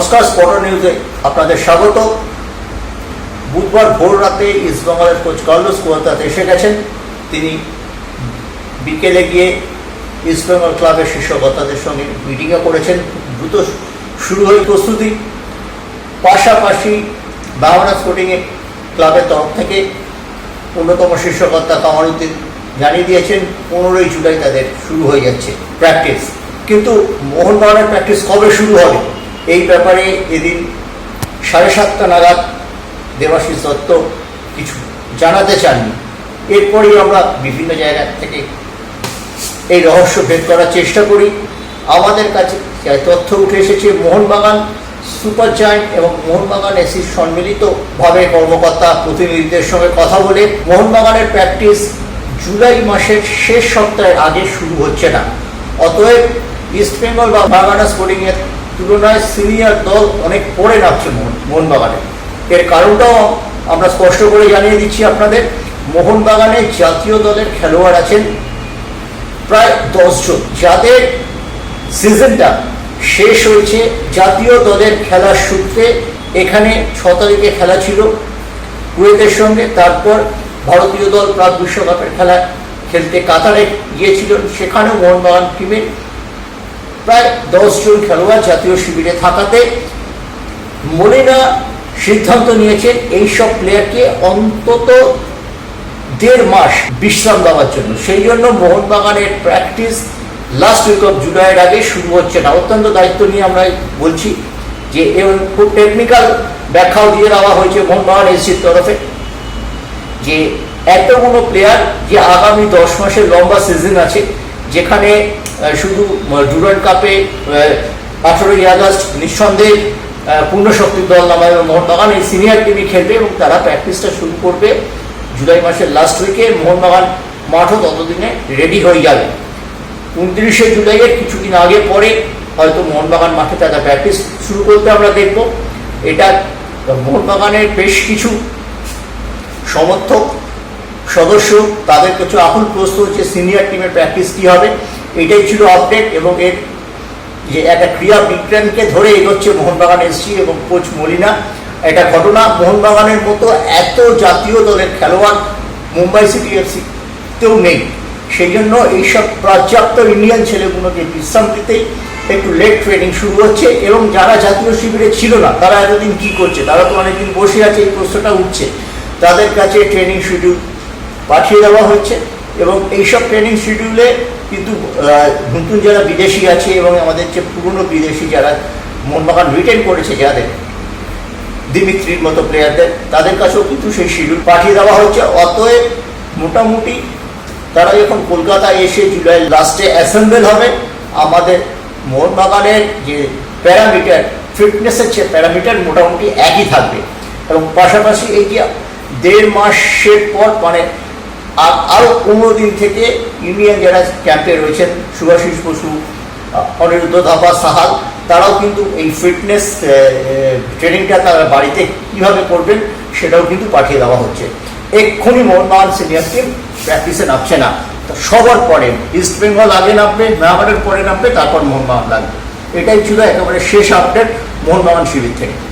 নমস্কার স্পট নিউজে আপনাদের স্বাগত। বুধবার ভোর রাতে ইস্টবেঙ্গলের কোচ কার্লোস কুয়াতাতে এসে গেছেন। তিনি বিকেলে গিয়ে ইস্টবেঙ্গল ক্লাবের শীর্ষকর্তাদের সঙ্গে মিটিংও করেছেন। দ্রুত শুরু হয়ে প্রস্তুতি। পাশাপাশি বাহানা স্পোর্টিংয়ে ক্লাবের তরফ থেকে অন্যতম শীর্ষকর্তা কামারুদ্দিন জানিয়ে দিয়েছেন, পনেরোই জুলাই তাদের শুরু হয়ে যাচ্ছে প্র্যাকটিস কিন্তু মোহনবাগানের প্র্যাকটিস কবে শুরু হবে? এই ব্যাপারে এদিন সাড়ে সাতটা নাগাদ দেবাশিস দত্ত কিছু জানাতে চাননি। এরপরেই আমরা বিভিন্ন জায়গা থেকে এই রহস্য ভেদ করার চেষ্টা করি। আমাদের কাছে তথ্য উঠে এসেছে, মোহনবাগান সুপার জায়েন্ট এবং মোহনবাগান এসির সম্মিলিতভাবে কর্মকর্তা প্রতিনিধিদের সঙ্গে কথা বলে মোহনবাগানের প্র্যাকটিস জুলাই মাসের শেষ সপ্তাহের আগে শুরু হচ্ছে না। অতএব ইস্টবেঙ্গল বা বাগানা স্পোর্টিংয়ের তুলনায় সিনিয়র দল অনেক পরে নামছে মোহন মোহনবাগানে। এর কারণটাও আমরা স্পষ্ট করে জানিয়ে দিচ্ছি আপনাদের। মোহনবাগানে জাতীয় দলের খেলোয়াড় আছেন প্রায় দশজন। যাদের সিজনটা শেষ হয়েছে, জাতীয় দলের খেলার সূত্রে এখানে ছ তারিখে খেলা ছিল। কুয়েতের সঙ্গে, তারপর ভারতীয় দল প্রাক বিশ্বকাপের খেলা খেলতে কাতারে গিয়েছিল। সেখানেও মোহনবাগান টিমের প্রায় দশজন খেলোয়াড় জাতীয় শিবিরে থাকাতে মলিনা সিদ্ধান্ত নিয়েছেন এইসব প্লেয়ারকে অন্তত দেড় মাস বিশ্রাম দেওয়ার জন্য। সেই জন্য মোহনবাগানের প্র্যাকটিস লাস্ট উইক অফ জুলাইয়ের আগে শুরু হচ্ছে না। অত্যন্ত দায়িত্ব নিয়ে আমরা বলছি যে, এবং খুব টেকনিক্যাল ব্যাখ্যাও দিয়ে দেওয়া হয়েছে মোহনবাগান এসির তরফে যে, এতগুলো প্লেয়ার যে আগামী দশ মাসের লম্বা সিজন আছে যেখানে শুধু ডুরান্ড কাপে আঠেরোই আগস্ট নিঃসন্দেহে পূর্ণ শক্তির দল নামায় মোহনবাগান এই সিনিয়র টিমই খেলবে এবং তারা প্র্যাকটিসটা শুরু করবে জুলাই মাসের লাস্ট উইকে মোহনবাগান মাঠও ততদিনে রেডি হয়ে যাবে। উনত্রিশে জুলাইয়ের কিছুদিন আগে পরে হয়তো মোহনবাগান মাঠে তারা প্র্যাকটিস শুরু করতে আমরা দেখব। এটা, মোহনবাগানের বেশ কিছু সমর্থক সদস্য, তাদের কিছু এখন প্রশ্ন হচ্ছে সিনিয়র টিমের প্র্যাকটিস কী হবে? এটাই ছিল আপডেট এবং এর যে একটা ক্রিয়া বিজ্ঞানকে ধরে এগোচ্ছে মোহনবাগান এসছি এবং কোচ মলিনা। এটা ঘটনা, মোহনবাগানের মতো এত জাতীয় দলের খেলোয়াড় মুম্বাই সিটি এফসি তেও নেই। সেই জন্য এইসব পর্যাপ্ত ইন্ডিয়ান ছেলেগুলোকে বিশ্রাম দিতেই একটু লেট ট্রেনিং শুরু হচ্ছে এবং যারা জাতীয় শিবিরে ছিল না, তারা এতদিন কি করছে? তারা তো অনেকদিন বসে আছে, এই প্রশ্নটা উঠছে। তাদের কাছে ট্রেনিং শিডিউল পাঠিয়ে দেওয়া হচ্ছে এবং এইসব ট্রেনিং শিডিউলে কিন্তু নতুন যারা বিদেশি আছে এবং আমাদের যে পুরনো বিদেশি যারা মোহনবাগান রিটেন করেছে যাদের, দিমিত্রির মতো প্লেয়ারদের তাদের কাছেও কিন্তু সেই শিডিউল পাঠিয়ে দেওয়া হচ্ছে অতএব মোটামুটি তারা যখন কলকাতায় এসে জুলাই লাস্টে অ্যাসেম্বল হবে, আমাদের মোহনবাগানের যে প্যারামিটার ফিটনেসের যে প্যারামিটার মোটামুটি একই থাকবে। এবং পাশাপাশি এই যে দেড় মাসের পর মানে আর- আরও পনেরো দিন থেকে ইন্ডিয়ান যারা ক্যাম্পে রয়েছেন, সুভাষিস বসু, অনিরুদ্ধ ধাপা সাহাল, তারাও কিন্তু এই ফিটনেস ট্রেনিংটা তারা বাড়িতে কীভাবে করবেন সেটাও কিন্তু পাঠিয়ে দেওয়া হচ্ছে। এক্ষুনি মোহনবাগান সিনিয়র টিম প্র্যাকটিসে নামছে না। সবার পরে ইস্ট বেঙ্গল আগে নামবে মেহাবারের পরে নামবে, তারপর মোহনবাগান লাগবে। এটাই ছিল একেবারে শেষ আপডেট মোহনবাগান শিবির থেকে।